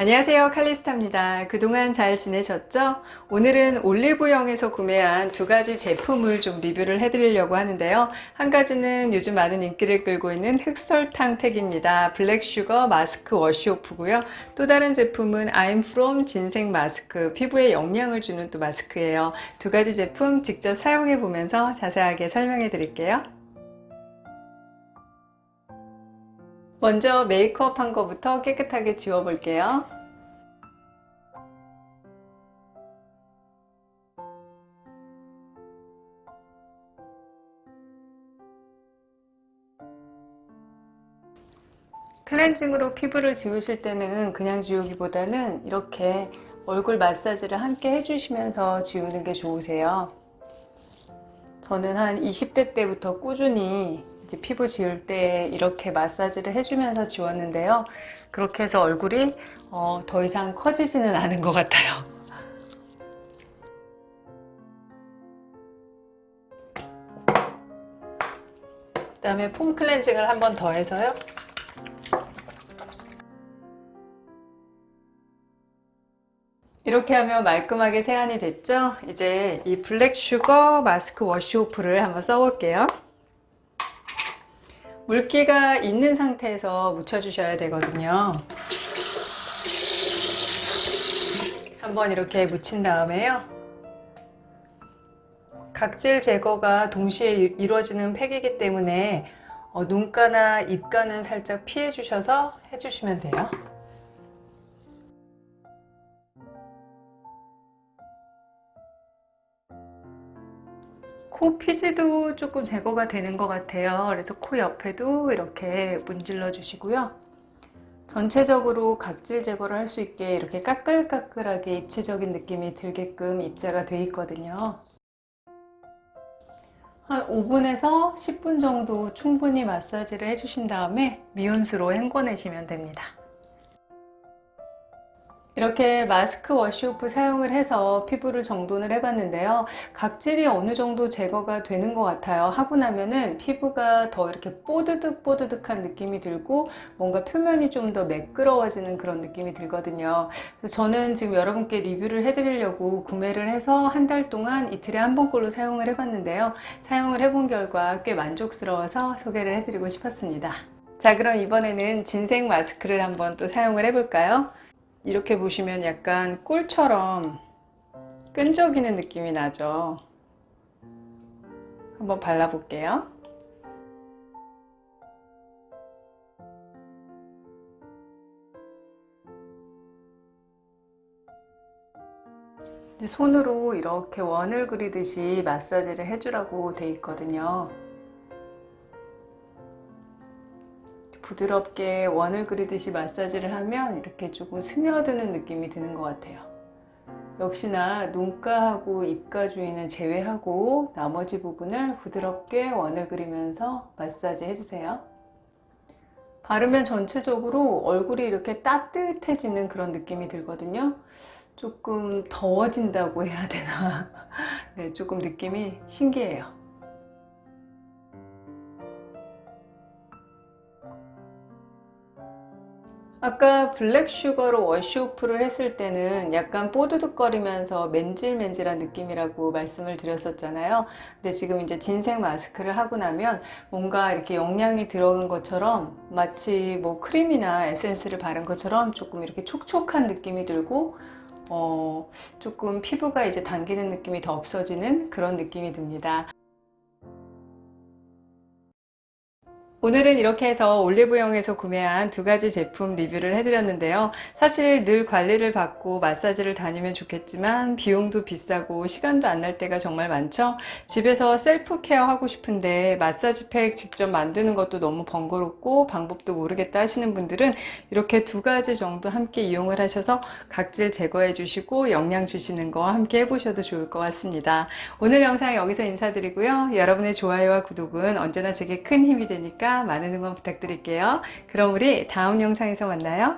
안녕하세요 칼리스타입니다. 그동안 잘 지내셨죠? 오늘은 올리브영에서 구매한 두 가지 제품을 좀 리뷰를 해드리려고 하는데요. 한 가지는 요즘 많은 인기를 끌고 있는 흑설탕 팩입니다. 블랙슈거 마스크 워시오프고요. 또 다른 제품은 from 진생 마스크 피부에 영양을 주는 또 마스크예요. 두 가지 제품 직접 사용해 보면서 자세하게 설명해 드릴게요 먼저 메이크업 한 거부터 깨끗하게 지워 볼게요. 클렌징으로 피부를 지우실 때는 그냥 지우기보다는 이렇게 얼굴 마사지를 함께 해주시면서 지우는 게 좋으세요. 저는 한 20대 때부터 꾸준히 이제 피부 지울 때 이렇게 마사지를 해주면서 지웠는데요. 그렇게 해서 얼굴이 어, 더 이상 커지지는 않은 것 같아요. 그 다음에 폼 클렌징을 한 번 더 해서요. 이렇게 하면 말끔하게 세안이 됐죠? 이제 이 블랙 슈거 마스크 워시오프를 한번 써볼게요. 물기가 있는 상태에서 묻혀주셔야 되거든요. 한번 이렇게 묻힌 다음에요. 각질 제거가 동시에 이- 이루어지는 팩이기 때문에 어, 눈가나 입가는 살짝 피해 주셔서 해주시면 돼요. 코 피지도 조금 제거가 되는 것 같아요. 그래서 코 옆에도 이렇게 문질러 주시고요. 전체적으로 각질 제거를 할 수 있게 이렇게 까끌까끌하게 입체적인 느낌이 들게끔 입자가 돼 있거든요. 한 5분에서 10분 정도 충분히 마사지를 해주신 다음에 미온수로 헹궈내시면 됩니다. 이렇게 마스크 워시오프 사용을 해서 피부를 정돈을 해봤는데요. 각질이 어느 정도 제거가 되는 것 같아요. 하고 나면은 피부가 더 이렇게 뽀드득 뽀드득한 느낌이 들고 뭔가 표면이 좀 더 매끄러워지는 그런 느낌이 들거든요. 그래서 저는 지금 여러분께 리뷰를 해드리려고 구매를 해서 한 달 동안 이틀에 한 번꼴로 사용을 해봤는데요. 사용을 해본 결과 꽤 만족스러워서 소개를 해드리고 싶었습니다. 자 그럼 이번에는 진생 마스크를 한번 또 사용을 해볼까요? 이렇게 보시면 약간 꿀처럼 끈적이는 느낌이 나죠. 한번 발라볼게요. 손으로 이렇게 원을 그리듯이 마사지를 해주라고 돼 있거든요. 부드럽게 원을 그리듯이 마사지를 하면 이렇게 조금 스며드는 느낌이 드는 것 같아요. 역시나 눈가하고 입가 주위는 제외하고 나머지 부분을 부드럽게 원을 그리면서 마사지 해주세요. 바르면 전체적으로 얼굴이 이렇게 따뜻해지는 그런 느낌이 들거든요. 조금 더워진다고 해야 되나. 네, 조금 느낌이 신기해요. 아까 블랙 슈거로 워시오프를 했을 때는 약간 뽀드득거리면서 맨질맨질한 느낌이라고 말씀을 드렸었잖아요. 근데 지금 이제 진생 마스크를 하고 나면 뭔가 이렇게 영양이 들어간 것처럼 마치 뭐 크림이나 에센스를 바른 것처럼 조금 이렇게 촉촉한 느낌이 들고 어, 조금 피부가 이제 당기는 느낌이 더 없어지는 그런 느낌이 듭니다. 오늘은 이렇게 해서 올리브영에서 구매한 두 가지 제품 리뷰를 해드렸는데요. 사실 늘 관리를 받고 마사지를 다니면 좋겠지만 비용도 비싸고 시간도 안 날 때가 정말 많죠. 집에서 셀프 케어 하고 싶은데 마사지 팩 직접 만드는 것도 너무 번거롭고 방법도 모르겠다 하시는 분들은 이렇게 두 가지 정도 함께 이용을 하셔서 각질 제거해 주시고 영양 주시는 거 함께 해보셔도 좋을 것 같습니다. 오늘 영상 여기서 인사드리고요. 여러분의 좋아요와 구독은 언제나 제게 큰 힘이 되 많은 응원 부탁드릴게요. 그럼 우리 다음 영상에서 만나요.